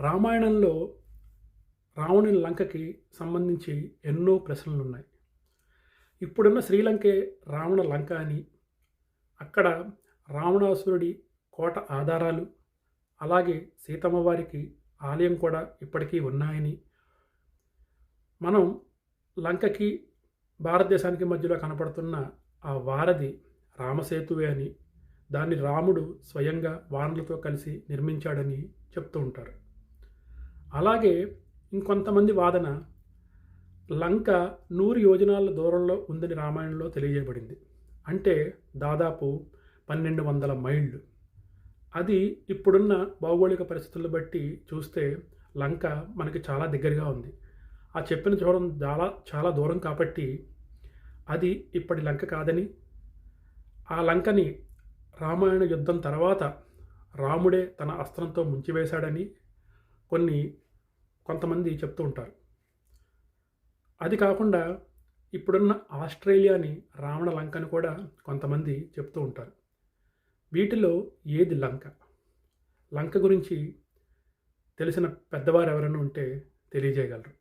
రామాయణంలో రావణుని లంకకి సంబంధించి ఎన్నో ప్రశ్నలు ఉన్నాయి. ఇప్పుడున్న శ్రీలంకే రావణ లంక అని అక్కడ రావణాసురుడి కోట ఆధారాలు అలాగే సీతమ్మవారికి ఆలయం కూడా ఇప్పటికీ ఉన్నాయని. మనం లంకకి భారతదేశానికి మధ్యలో కనపడుతున్న ఆ వారధి రామసేతువే అని దాన్ని రాముడు స్వయంగా వానలతో కలిసి నిర్మించాడని చెప్తూ ఉంటారు. అలాగే ఇంకొంతమంది వాదన లంక నూరు యోజనాల దూరంలో ఉందని రామాయణంలో తెలియజేయబడింది. అంటే దాదాపు పన్నెండు వందల మైళ్ళు. అది ఇప్పుడున్న భౌగోళిక పరిస్థితులను బట్టి చూస్తే లంక మనకి చాలా దగ్గరగా ఉంది. ఆ చెప్పిన దూరం చాలా చాలా దూరం కాబట్టి అది ఇప్పటి లంక కాదని ఆ లంకని రామాయణ యుద్ధం తర్వాత రాముడే తన అస్త్రంతో ముంచివేశాడని కొన్ని కొంతమంది చెప్తూ ఉంటారు. అది కాకుండా ఇప్పుడున్న ఆస్ట్రేలియాని రావణ లంకని కూడా కొంతమంది చెప్తూ ఉంటారు. వీటిలో ఏది లంక? లంక గురించి తెలిసిన పెద్దవారు ఎవరైనా ఉంటే తెలియజేయగలరు.